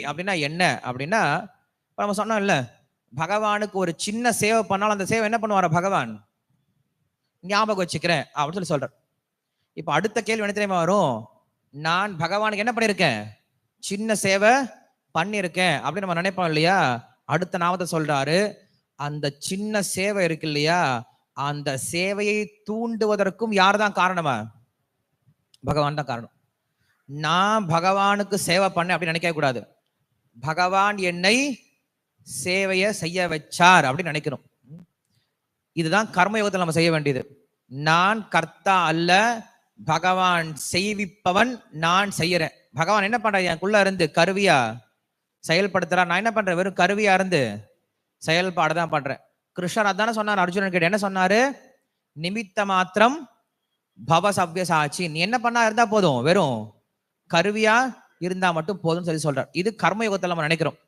அப்படின்னா என்ன? அப்படின்னா நம்ம சொன்னோம் பகவானுக்கு ஒரு சின்ன சேவை பண்ணாலும் அந்த சேவை என்ன பண்ணுவார பகவான்? ஞாபகம் வச்சுக்கிறேன் அப்படின்னு சொல்லி சொல்றார். இப்போ அடுத்த கேள்வி என்ன தெரியுமா வரும்? நான் பகவானுக்கு என்ன பண்ணியிருக்கேன்? சின்ன சேவை பண்ணியிருக்கேன் அப்படின்னு நம்ம நினைப்போம் இல்லையா? அடுத்த நாமத்தை சொல்றாரு அந்த சின்ன சேவை இருக்கு இல்லையா? அந்த சேவையை தூண்டுவதற்கும் யார் தான் காரணமா? பகவான் தான் காரணம். நான் பகவானுக்கு சேவை பண்ணேன் அப்படின்னு நினைக்க கூடாது. பகவான் என்னை சேவையை செய்ய வச்சார் அப்படின்னு நினைக்கணும். இதுதான் கர்மயோகத்தில் நம்ம செய்ய வேண்டியது. நான் கர்த்தா அல்ல பகவான் செய்விப்பவன் நான் செய்யறேன். பகவான் என்ன பண்ற எனக்குள்ள இருந்து கருவியா செயல்படுத்துறா நான் என்ன பண்றேன்? வெறும் கருவியா இருந்து செயல்பாடு தான் பண்றேன். கிருஷ்ணர் அதானே சொன்னார். அர்ஜுனன் கிட்ட என்ன சொன்னாரு? நிமித்த மாத்திரம் பவ சவ்யசாட்சி நீ என்ன பண்ணா இருந்தா போதும். வெறும் கருவியா இருந்தா மட்டும் போதும் சொல்லி சொல்றார். இது கர்மயுகத்தில் நம்ம நினைக்கிறோம்.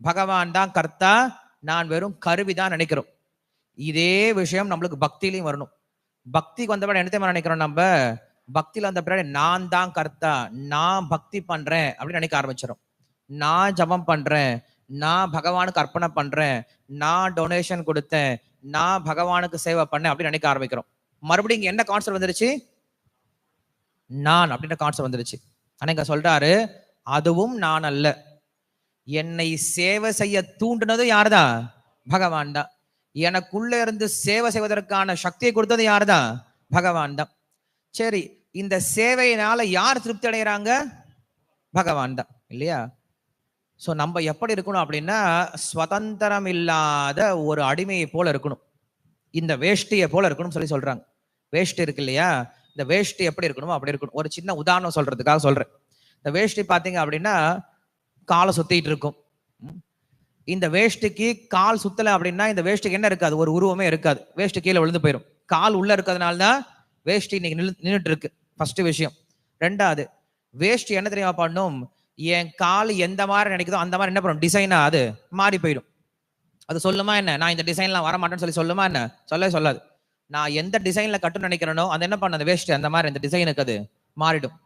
பகவான் தான் கர்த்தா நான் வெறும் கருவி தான் நினைக்கிறோம். இதே விஷயம் நம்மளுக்கு பக்தியிலையும் வரணும். பக்திக்கு வந்த பிறகு என்ன நினைக்கிறோம் நம்ம? பக்தியில் வந்த பிறகு நான் தான் கர்த்தா நான் பக்தி பண்றேன் அப்படின்னு நினைக்க ஆரம்பிச்சிடும் நான் ஜபம் பண்றேன் நான் பகவானுக்கு அர்ப்பணை பண்றேன் நான் டொனேஷன் கொடுத்தேன் நான் பகவானுக்கு சேவை பண்ணேன் அப்படின்னு நினைக்க ஆரம்பிக்கிறோம். மறுபடியும் இங்க என்ன கான்செப்ட் வந்துருச்சு? நான் அப்படின்ற கான்செப்ட் வந்துருச்சு. ஆனா இங்க சொல்றாரு அதுவும் நான் அல்ல. என்னை சேவை செய்ய தூண்டினதும் யார்தான் பகவான் தான். எனக்குள்ள இருந்து சேவை செய்வதற்கான சக்தியை கொடுத்தது யார்தான் பகவான் தான். சரி இந்த சேவையினால யார் திருப்தி அடைகிறாங்க? பகவான் தான் இல்லையா? ஸோ நம்ம எப்படி இருக்கணும் அப்படின்னா சுதந்திரம் இல்லாத ஒரு அடிமையை போல இருக்கணும். இந்த வேஷ்டியை போல இருக்கணும்னு சொல்லி சொல்றாங்க. வேஷ்டி இருக்கு இல்லையா? இந்த வேஷ்டி எப்படி இருக்கணுமோ அப்படி இருக்கணும். ஒரு சின்ன உதாரணம் சொல்றதுக்காக சொல்றேன். இந்த வேஷ்டி பார்த்தீங்க அப்படின்னா காலை சுத்திட்டு இருக்கும். இந்த வேஷ்டிக்கு கால் சுத்தலை அப்படின்னா இந்த வேஷ்டிக்கு என்ன இருக்காது? ஒரு உருவமே இருக்காது. வேஷ்டி கீழே விழுந்து போயிடும் கால் உள்ள இருக்கிறதுனால தான் வேஷ்டி இன்னைக்கு நின்னு- நின்றுட்டு இருக்கு. ஃபர்ஸ்ட் விஷயம். ரெண்டாவது வேஷ்டி என்ன தெரியுமா பண்ணும்? என் கால் எந்த மாதிரி நினைக்குதோ அந்த மாதிரி என்ன பண்ணும்? டிசைனா அது மாறி போயிடும். அது சொல்லுமா என்ன? நான் இந்த டிசைன்லாம் வர மாட்டேன்னு சொல்லி சொல்லுமா என்ன? சொல்லவே சொல்லாது. நான் எந்த டிசைன்ல கட்டுன்னு நினைக்கிறேனோ அந்த என்ன பண்ண அந்த அந்த மாதிரி இந்த டிசைனுக்கு அது மாறிடும்.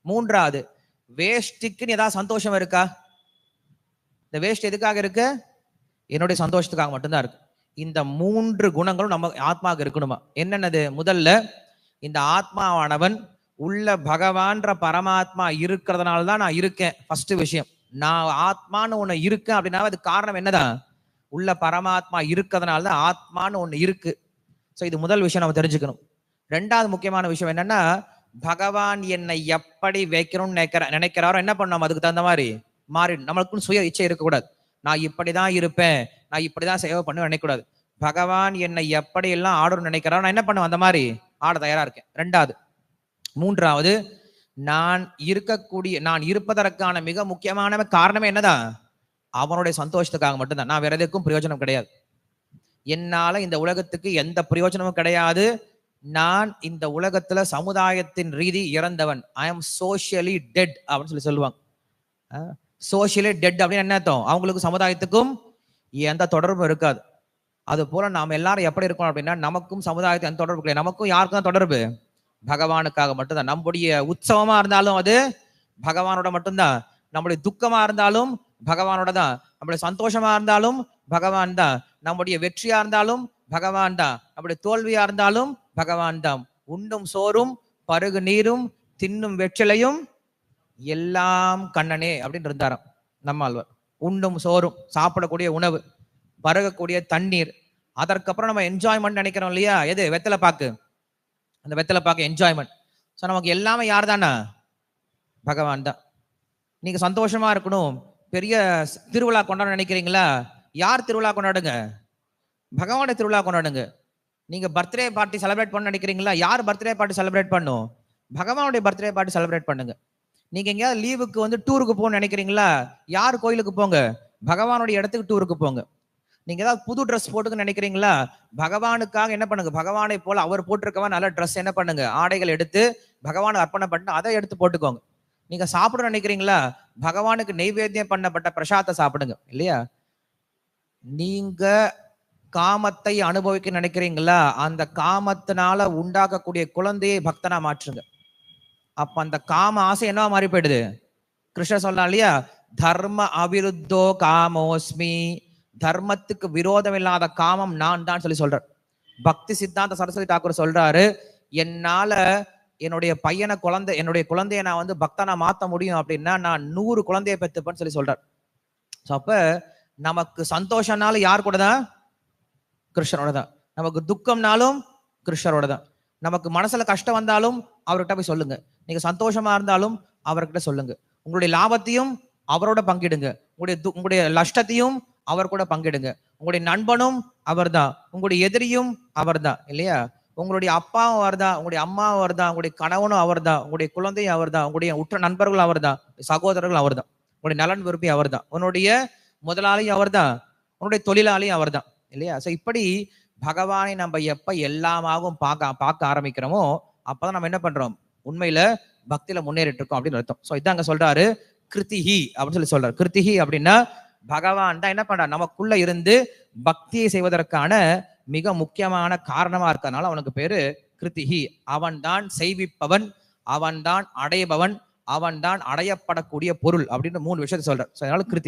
மூன்றாவது வேஷ்டிக்குன்னு ஏதாவது சந்தோஷம் இருக்கா? இந்த வேஸ்ட் எதுக்காக இருக்கு? என்னுடைய சந்தோஷத்துக்காக மட்டும்தான் இருக்கு. இந்த மூன்று குணங்களும் நம்ம ஆத்மாவுக்கு இருக்கணுமா? என்னென்னது? முதல்ல இந்த ஆத்மாவானவன் உள்ள பகவான்ற பரமாத்மா இருக்கிறதுனால தான் நான் இருக்கேன். ஃபர்ஸ்ட் விஷயம். நான் ஆத்மான்னு ஒன்று இருக்கேன் அப்படின்னா அது காரணம் என்னதான்? உள்ள பரமாத்மா இருக்கிறதுனால தான் ஆத்மான்னு ஒன்று இருக்கு. ஸோ இது முதல் விஷயம் நம்ம தெரிஞ்சுக்கணும். ரெண்டாவது முக்கியமான விஷயம் என்னன்னா பகவான் என்னை எப்படி வைக்கணும்னு நினைக்கிற நினைக்கிறாரோ என்ன பண்ணணும்? அதுக்கு தகுந்த மாதிரி மாறி நம்மளுக்கும் சுய இச்சை இருக்கக்கூடாது. நான் இப்படி தான் இருப்பேன். நான் இப்படி தான் சேவை பண்ணுவேன் நினைக்கக்கூடாது. பகவான் என்னை எப்படி எல்லாம் ஆடணும்னு நினைக்கிறாரோ நான் என்ன பண்ணுவேன்? அந்த மாதிரி ஆட தயாராக இருக்கேன். ரெண்டாவது. மூன்றாவது நான் இருக்கக்கூடிய நான் இருப்பதற்கான மிக முக்கியமான காரணமே என்னதான்? அவனுடைய சந்தோஷத்துக்காக மட்டும்தான். நான் வேற எதுக்கும் பிரயோஜனம் கிடையாது. என்னால இந்த உலகத்துக்கு எந்த பிரயோஜனமும் கிடையாது. நான் இந்த உலகத்துல சமுதாயத்தின் ரீதி இறந்தவன். ஐ எம் சோஷியலி டெட் அப்படின்னு சொல்லி சொல்லுவாங்க. சோஷியலி டெட் அப்படின்னு என்ன அர்த்தம்? அவங்களுக்கு சமுதாயத்துக்கும் எந்த தொடர்பும் இருக்காது. அது போல நாம் எல்லாரும் எப்படி இருக்கோம் அப்படின்னா நமக்கும் சமுதாயத்தை எந்த தொடர்பு கிடையாது. நமக்கும் யாருக்கும் தான் தொடர்பு? பகவானுக்காக மட்டும்தான். நம்முடைய உற்சவமா இருந்தாலும் அது பகவானோட மட்டும்தான். நம்முடைய துக்கமா இருந்தாலும் பகவானோட தான். நம்மளுடைய சந்தோஷமா இருந்தாலும் பகவான் தான். நம்முடைய வெற்றியா இருந்தாலும் பகவான் தான். நம்முடைய தோல்வியா இருந்தாலும் பகவான் தான். உண்ணும் சோறும் பருகு நீரும் தின்னும் வெற்றிலையும் எல்லாம் கண்ணனே அப்படின்னு இருந்தாராம் நம்மாழ்வார் உண்ணும் சோறும் சாப்பிடக்கூடிய உணவு பருகக்கூடிய தண்ணீர் அதற்கப்புறம் நம்ம என்ஜாய்மெண்ட் நினைக்கிறோம் இல்லையா? எது? வெத்தலை பாக்கு. அந்த வெத்தலை பாக்கு என்ஜாய்மெண்ட் ஸோ நமக்கு எல்லாமே யார் தானா? பகவான் தான். நீங்க சந்தோஷமா இருக்கணும். பெரிய திருவிழா கொண்டாட நினைக்கிறீங்களா? யார் திருவிழா கொண்டாடுங்க? பகவானுடைய திருவிழா கொண்டாடுங்க. நீங்க பர்த்டே பார்ட்டி செலிப்ரேட் பண்ண நினைக்கிறீங்களா? யார் பர்த்டே பார்ட்டி செலிப்ரேட் பண்ணும்? பகவானுடைய பர்த்டே பார்ட்டி செலிப்ரேட் பண்ணுங்க. நீங்க எங்கேயாவது லீவுக்கு வந்து டூருக்கு போகணும்னு நினைக்கிறீங்களா? யார் கோயிலுக்கு போங்க? பகவானுடைய இடத்துக்கு டூருக்கு போங்க. நீங்க ஏதாவது புது ட்ரெஸ் போட்டுக்க நினைக்கிறீங்களா? பகவானுக்காக என்ன பண்ணுங்க? பகவானை போல அவர் போட்டிருக்கவன் நல்ல ட்ரெஸ் என்ன பண்ணுங்க? ஆடைகள் எடுத்து பகவானுக்கு அர்ப்பணம் பண்ணி அதை எடுத்து போட்டுக்கோங்க. நீங்க சாப்பிட நினைக்கிறீங்களா? பகவானுக்கு நெய்வேத்தியம் பண்ணப்பட்ட பிரசாத்தை சாப்பிடுங்க. இல்லையா? நீங்க காமத்தை அனுபவிக்க நினைக்கிறீங்களா? அந்த காமத்தினால உண்டாக்கக்கூடிய குழந்தையை பக்தனா மாற்றுங்க. அப்ப அந்த காம ஆசை என்னவா மாறி போயிடுது? கிருஷ்ணர் சொல்லலாம் இல்லையா? தர்ம அவிருத்தோ காமோஸ்மி. தர்மத்துக்கு விரோதம் இல்லாத காமம் நான் தான் சொல்லி சொல்றார் பக்தி சித்தாந்த சரஸ்வதி தாக்கூர் சொல்றாரு என்னால என்னுடைய பையனை குழந்தை என்னுடைய குழந்தைய நான் வந்து பக்தனா மாத்த முடியும் அப்படின்னா நான் நூறு குழந்தைய பெத்துப்பேன்னு சொல்லி சொல்றார். ஸோ அப்ப நமக்கு சந்தோஷம்னாலும் யார் கூட தான் கிருஷ்ணரோட தான் நமக்கு துக்கம்னாலும் கிருஷ்ணரோட தான் நமக்கு மனசுல கஷ்டம் வந்தாலும் அவர்கிட்ட போய் சொல்லுங்க. நீங்க சந்தோஷமா இருந்தாலும் அவர்கிட்ட சொல்லுங்க. உங்களுடைய லாபத்தையும் அவரோட பங்கிடுங்க. உங்களுடைய து- உங்களுடைய நஷ்டத்தையும் அவர் கூட பங்கிடுங்க. உங்களுடைய நண்பனும் அவர்தான். உங்களுடைய எதிரியும் அவர்தான். இல்லையா? உங்களுடைய அப்பாவும் அவர் தான் உங்களுடைய அம்மாவும் அவர் தான் உங்களுடைய கணவனும் அவர்தான். உங்களுடைய குழந்தையும் அவர்தான். உங்களுடைய உற்ற நண்பர்களும் அவர்தான். சகோதரர்கள் அவர் தான் உங்களுடைய நலன் விரும்பி அவர்தான். உன்னுடைய முதலாளியும் அவர் தான் உன்னுடைய தொழிலாளியும் அவர் தான் இல்லையா? ஸோ இப்படி பகவானை நம்ம எப்ப எல்லாமாகவும் பார்க்க பார்க்க ஆரம்பிக்கிறோமோ அப்பதான் நம்ம என்ன பண்றோம்? உண்மையில பக்தியில முன்னேறிட்டு இருக்கோம் அப்படின்னு அர்த்தம். ஸோ இதான் அங்க சொல்றாரு கிருத்திஹி அப்படின்னு சொல்லி சொல்றாரு. கிருத்திஹி அப்படின்னா பகவான் தான் என்ன பண்றான் நமக்குள்ள இருந்து பக்தியை செய்வதற்கான மிக முக்கியமான காரணமா இருக்கிறதுனால அவனுக்கு பேரு கிருத்திஹி. அவன்தான் செய்விப்பவன் அவன் அவன்தான் அடைபவன் அவன்தான் அடையப்படக்கூடிய பொருள் அப்படின்னு மூணு விஷயத்த சொல்றார். So, அதனால கிருத்தி